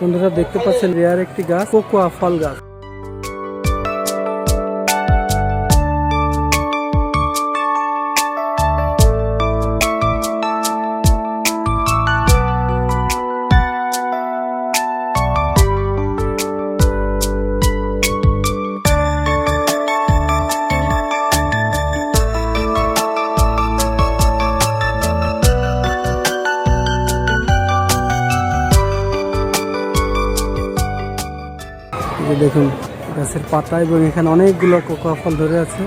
বন্ধুরা দেখতে পাচ্ছেন রেয়ার একটি গাছ কোকোয়া ফল গাছ। এই যে দেখুন গাছের পাতা এবং এখানে অনেকগুলো কোকোয়া ফল ধরে আছে।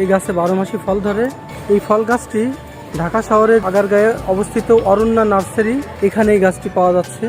এই গাছে বারো মাসি ফল ধরে। এই ফল গাছটি ঢাকা শহরের আগারগাঁয়ে অবস্থিত অরণ্যা নার্সারি। এখানে এই গাছটি পাওয়া যাচ্ছে।